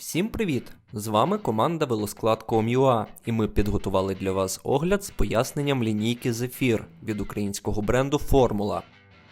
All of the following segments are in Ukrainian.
Всім привіт! З вами команда Велосклад.com.ua і ми підготували для вас огляд з поясненням лінійки Zephyr від українського бренду Формула.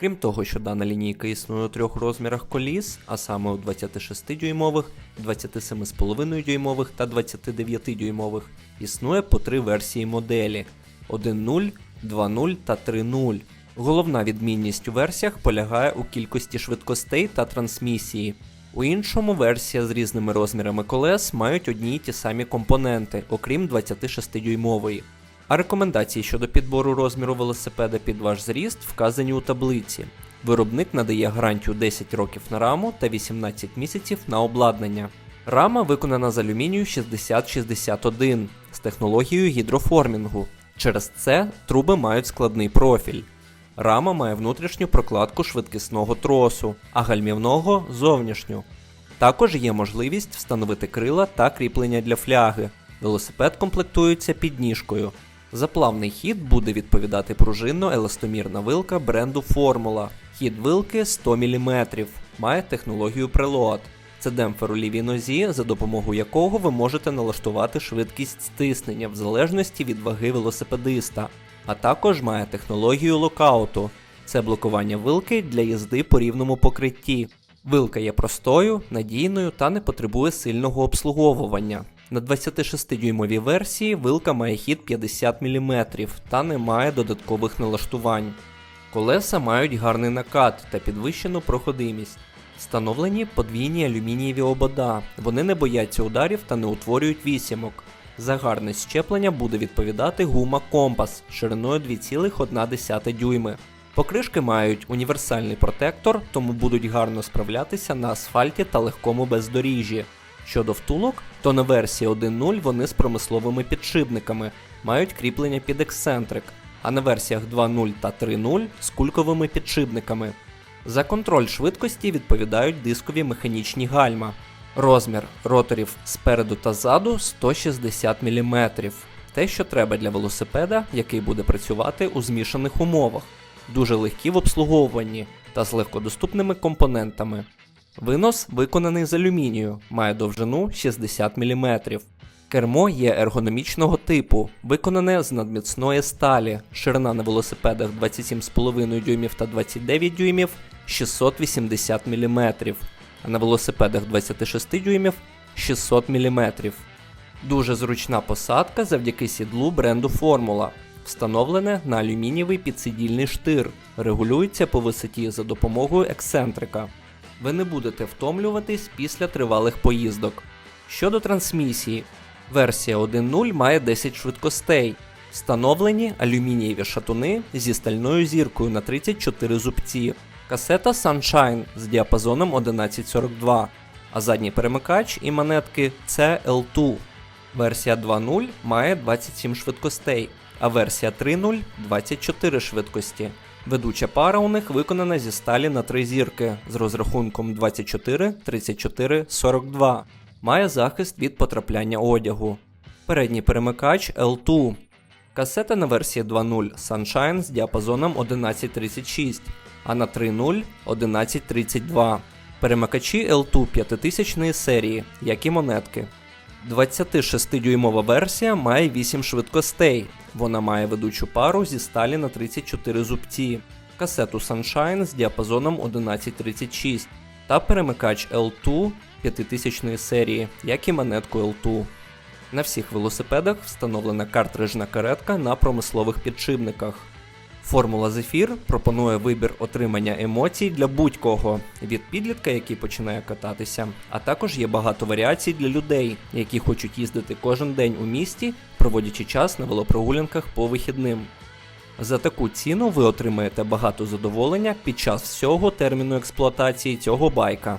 Крім того, що дана лінійка існує у трьох розмірах коліс, а саме у 26-дюймових, 27,5-дюймових та 29-дюймових, існує по три версії моделі 1.0, 2.0 та 3.0. Головна відмінність у версіях полягає у кількості швидкостей та трансмісії. У іншому версія з різними розмірами колес мають одні й ті самі компоненти, окрім 26-дюймової. А рекомендації щодо підбору розміру велосипеда під ваш зріст вказані у таблиці. Виробник надає гарантію 10 років на раму та 18 місяців на обладнання. Рама виконана з алюмінію 6061 з технологією гідроформінгу. Через це труби мають складний профіль. Рама має внутрішню прокладку швидкісного тросу, а гальмівного зовнішню. Також є можливість встановити крила та кріплення для фляги. Велосипед комплектується підніжкою. За плавний хід буде відповідати пружинно-еластомірна вилка бренду Формула. Хід вилки 100 мм, має технологію прилот. Це демпфер у лівій нозі, за допомогою якого ви можете налаштувати швидкість стиснення в залежності від ваги велосипедиста, а також має технологію локауту. Це блокування вилки для їзди по рівному покритті. Вилка є простою, надійною та не потребує сильного обслуговування. На 26-дюймовій версії вилка має хід 50 мм та не має додаткових налаштувань. Колеса мають гарний накат та підвищену проходимість. Встановлені подвійні алюмінієві обода. Вони не бояться ударів та не утворюють вісімок. За гарне щеплення буде відповідати гума Компас шириною 2,1 дюйми. Покришки мають універсальний протектор, тому будуть гарно справлятися на асфальті та легкому бездоріжжі. Щодо втулок, то на версії 1.0 вони з промисловими підшипниками, мають кріплення під ексцентрик, а на версіях 2.0 та 3.0 з кульковими підшипниками. За контроль швидкості відповідають дискові механічні гальма. Розмір роторів спереду та ззаду 160 мм. Те, що треба для велосипеда, який буде працювати у змішаних умовах, дуже легкі в обслуговуванні та з легкодоступними компонентами. Винос виконаний з алюмінію, має довжину 60 мм. Кермо є ергономічного типу, виконане з надміцної сталі, ширина на велосипедах 27,5 дюймів та 29 дюймів 680 мм, а на велосипедах 26 дюймів 600 мм. Дуже зручна посадка завдяки сідлу бренду Формула. Встановлене на алюмінієвий підсидільний штир, регулюється по висоті за допомогою ексцентрика. Ви не будете втомлюватись після тривалих поїздок. Щодо трансмісії, версія 1.0 має 10 швидкостей. Встановлені алюмінієві шатуни зі стальною зіркою на 34 зубці, касета Sunshine з діапазоном 1142, а задній перемикач і монетки CL2. Версія 2.0 має 27 швидкостей, а версія 3.0 24 швидкості. Ведуча пара у них виконана зі сталі на три зірки з розрахунком 24, 34, 42. Має захист від потрапляння одягу. Передній перемикач L2. Касета на версії 2.0 Sunshine з діапазоном 1136, а на 3.0 1132. Перемикачі L2 5000 серії, як і монетки. 26-дюймова версія має 8 швидкостей. Вона має ведучу пару зі сталі на 34 зубці, касету Sunshine з діапазоном 1136 та перемикач L2 5000 серії, як і монетку L2. На всіх велосипедах встановлена картриджна каретка на промислових підшипниках. Формула Zephyr пропонує вибір отримання емоцій для будь-кого від підлітка, який починає кататися, а також є багато варіацій для людей, які хочуть їздити кожен день у місті, проводячи час на велопрогулянках по вихідним. За таку ціну ви отримаєте багато задоволення під час всього терміну експлуатації цього байка.